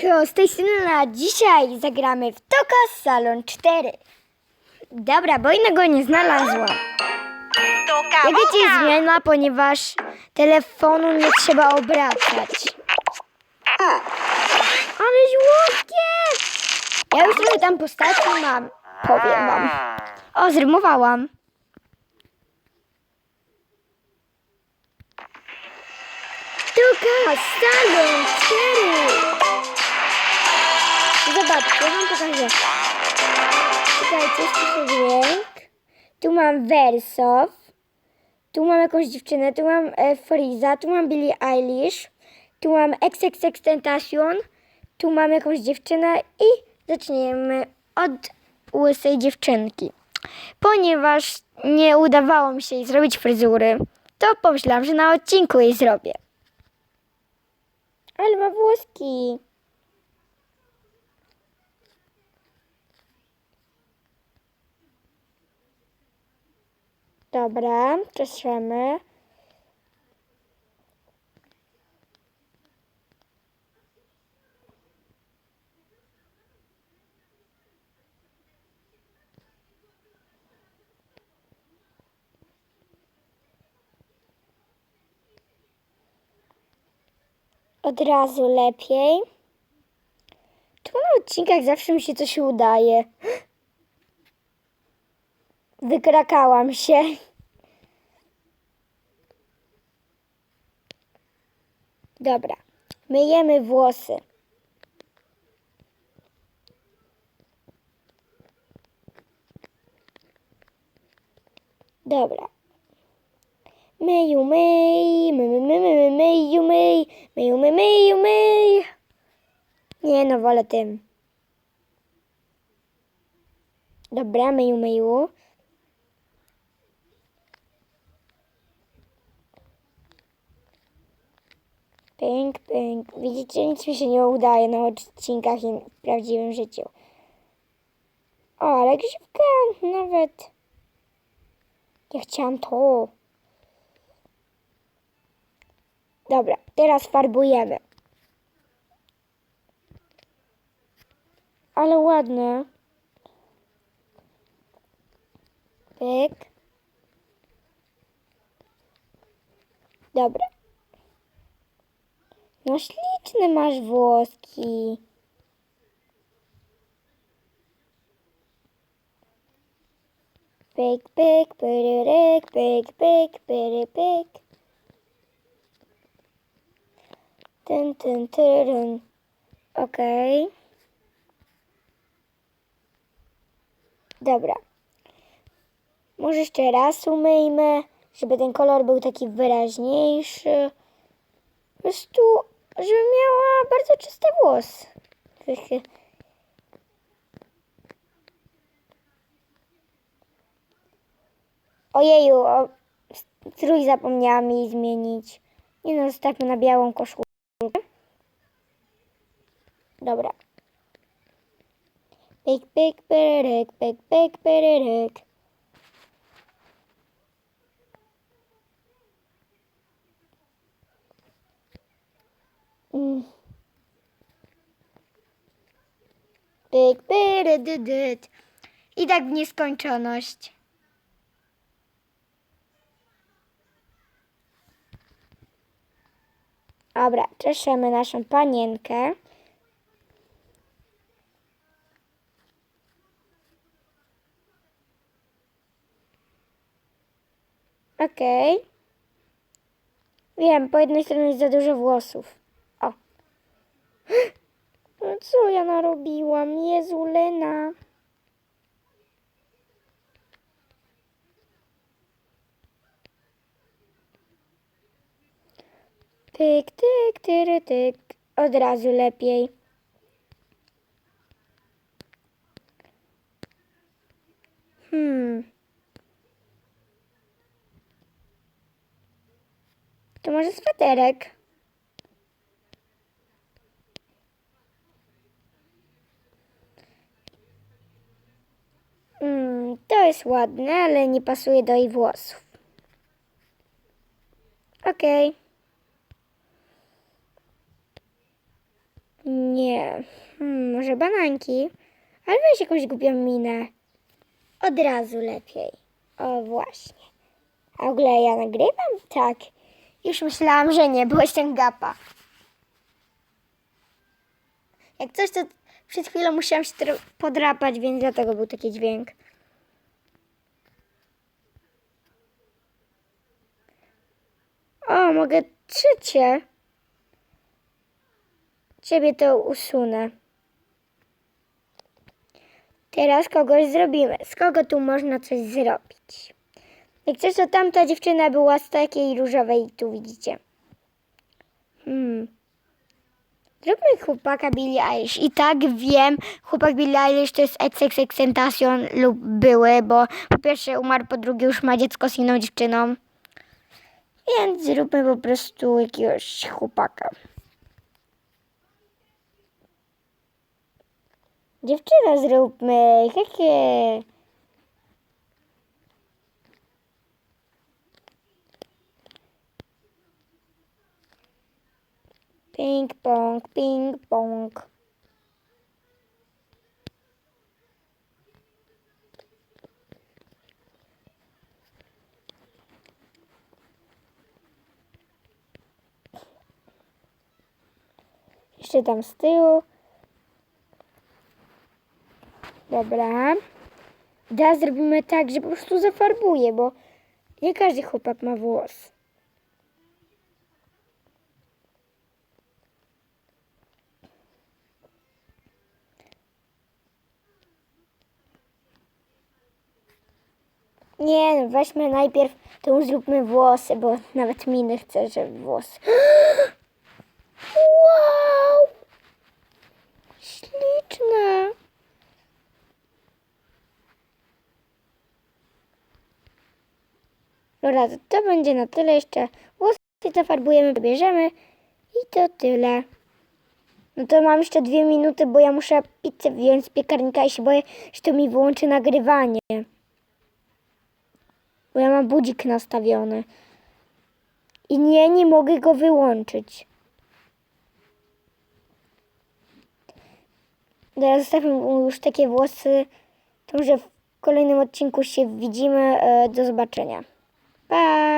Ko, z tej strony na dzisiaj zagramy w Toka Salon 4. Dobra, bo innego nie znalazłam. Tuka, Jak wiecie, zmiana, ponieważ telefonu nie trzeba obracać. Ale żłobkie! Ja już trochę tam postaci mam. Powiem wam. O, zrymowałam. Tuka Salon 4. Pokażę. Czekajcie, jeszcze dźwięk. Tu mam Wersow. Tu mam jakąś dziewczynę. Tu mam e, Friza. Tu mam Billie Eilish. Tu mam XXX Tentacion. Tu mam jakąś dziewczynę. I zaczniemy od łysej dziewczynki. Ponieważ nie udawało mi się jej zrobić fryzury, to pomyślałam, że na odcinku jej zrobię. Ale ma włoski. Dobra, czeszemy. Od razu lepiej. Tu na odcinkach zawsze mi się coś udaje. Wykrakałam się. Dobra, myjemy włosy. Dobra. Myju, myj, my, my, my, my, my, myju, myj, myju, my, myju, myj. Nie no, wolę tym. Dobra, myju, myju. Pęk, pęk. Widzicie, nic mi się nie udaje na odcinkach i w prawdziwym życiu. O, ale grzybka nawet. Ja chciałam to. Dobra, teraz farbujemy. Ale ładne. Pyk. Dobra. No śliczne masz włoski. Pyk, pyk, pyryryk, pyk, pyk, pyry, pyk. Ten, ten, tyryn. Okej. Dobra. Może jeszcze raz umyjmy, żeby ten kolor był taki wyraźniejszy. Po prostu, żeby miała bardzo czyste włosy. Ojeju, o, strój zapomniałam jej zmienić. Nie no, zostawmy na białą koszulkę. Dobra. Pyk, pyk, pyryryk, pyk, pyk, pyryryk. Mm. Pyk, pyrydydyt. I tak w nieskończoność. Dobra, czeszemy naszą panienkę. Okej. Wiem, po jednej stronie jest za dużo włosów. O. No Co ja narobiłam? Jezu, Lena. Tyk, tyk, tyry, tyk. Od razu lepiej. Hmm. To może sweterek? Hmm, to jest ładne, ale nie pasuje do jej włosów. Okej. Nie. Hmm, może bananki? Ale weź jakąś głupią minę. Od razu lepiej. O, właśnie. A w ogóle ja nagrywam? Tak. Już myślałam, że nie. Byłeś ten gapa. Jak coś, to przed chwilą musiałam się podrapać, więc dlatego był taki dźwięk. O, mogę trzecie. Ciebie to usunę. Teraz kogoś zrobimy. Z kogo tu można coś zrobić? Jak coś, to tamta dziewczyna była z takiej różowej, tu widzicie. Hmm. Zróbmy chłopaka Billie Eilish. I tak wiem, chłopak Billie Eilish to jest XXXTentacion lub były, bo po pierwsze umarł, po drugie już ma dziecko z inną dziewczyną. Więc zróbmy po prostu jakiegoś chłopaka. Dziewczynę zróbmy. Jakie? Ping pong, ping pong. Jeszcze tam z tyłu. Dobra. Teraz zrobimy tak, że po prostu zafarbuję, bo nie każdy chłopak ma włos. Nie, no weźmy najpierw, już zróbmy włosy, bo nawet miny chcę, żeby włosy. Wow! Śliczne. Dobra, to, to będzie na tyle jeszcze. Włosy zafarbujemy, bierzemy i to tyle. No to mam jeszcze dwie minuty, bo ja muszę pizzę wziąć z piekarnika i się boję, że to mi wyłączy nagrywanie. Bo ja mam budzik nastawiony. I nie, nie mogę go wyłączyć. Teraz zostawię mu już takie włosy. To może w kolejnym odcinku się widzimy. E, Do zobaczenia. Pa!